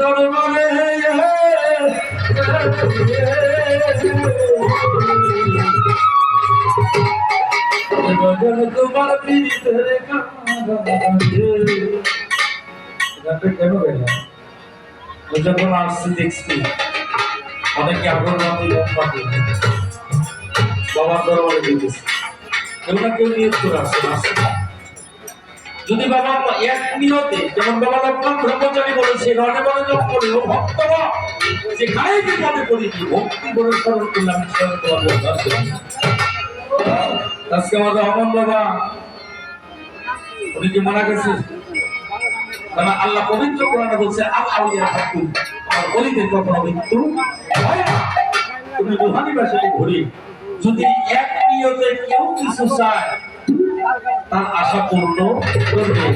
দরবারে তোমার পিড়িতের যখন আসছি দেখছি, অনেকে আগ্রহ মোমবাতি বাবার দরবারে দিতেছে কেউ না কেউ নিয়োগ করে আসছে আসছে না। যদি বাবা এক নিয়তে যেমন বাবা লক্ষ্মণ ব্রহ্মচারী বলেছে রণে বলে ভক্তরা যেখানে করি। ভক্তি করে স্মরণ করলাম আজকে বাবা, উনি কি মারা গেছে কারণ আল্লাহ পবিত্র কোরআনে বলছে, আল আউলিয়া আর অলিদের কখনো মৃত্যু তুমি ঘুরি যদি এক নিয়তে কেউ কিছু চায় তার আশা পূর্ণ করবে।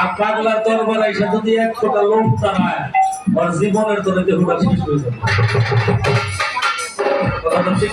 আর পাগলা দরবার এসে যদি এক ফোটা লোভ দাঁড়ায়, ওর জীবনের তোরে দেহটা শেষ হয়ে যাবে। কথাটা ঠিক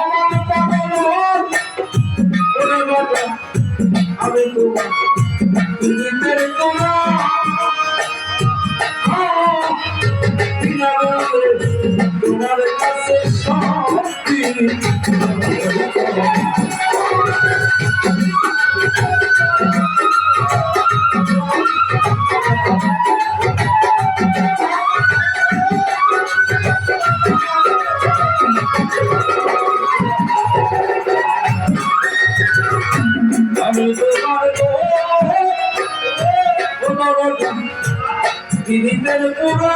তোমার কাছে শক্তি আমি তোমার পীড়িতের পুরা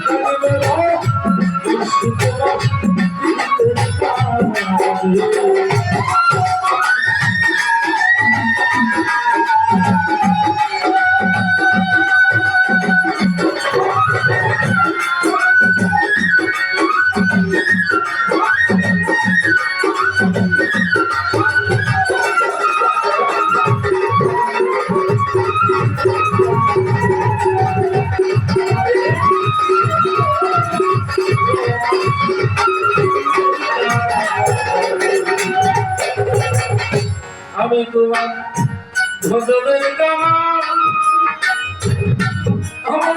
শক্তি হবে তোমার ভজনের কামাল আমার